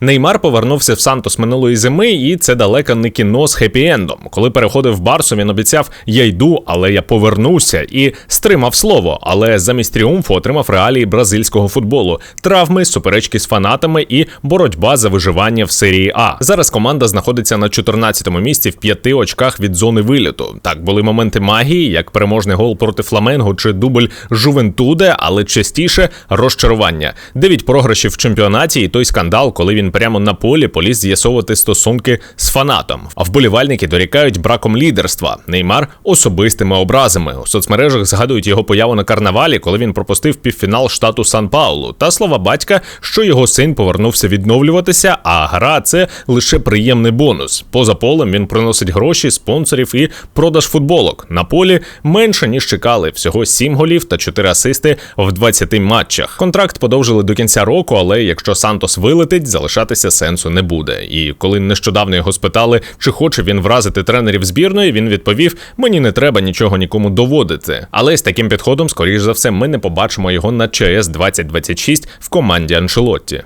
Неймар повернувся в Сантос минулої зими, і це далеко не кіно з хеппі-ендом. Коли переходив в Барсу, він обіцяв Я йду, але я повернуся і стримав слово. Але замість тріумфу отримав реалії бразильського футболу, травми, суперечки з фанатами і боротьба за виживання в серії А. Зараз команда знаходиться на 14-му місці в п'яти очках від зони виліту. Так були моменти магії, як переможний гол проти Фламенго чи дубль Жувентуде, але частіше розчарування. Дев'ять програшів в чемпіонаті, і той скандал, коли він прямо на полі поліз з'ясовувати стосунки з фанатом. А вболівальники дорікають браком лідерства. Неймар особистими образами. У соцмережах згадують його появу на карнавалі, коли він пропустив півфінал штату Сан Паулу, та слова батька, що його син повернувся відновлюватися, а гра це лише приємний бонус. Поза полем він приносить гроші, спонсорів і продаж футболок. На полі менше ніж чекали. Всього 7 голів та 4 асисти в 20 матчах. Контракт подовжили до кінця року, але якщо Сантос вилетить, залишатися сенсу не буде. І коли нещодавно його спитали, чи хоче він вразити тренерів збірної, він відповів: мені не треба нічого нікому доводити. Але з таким підходом, скоріш за все, ми не побачимо його на ЧС 2026 в команді Аншелотті.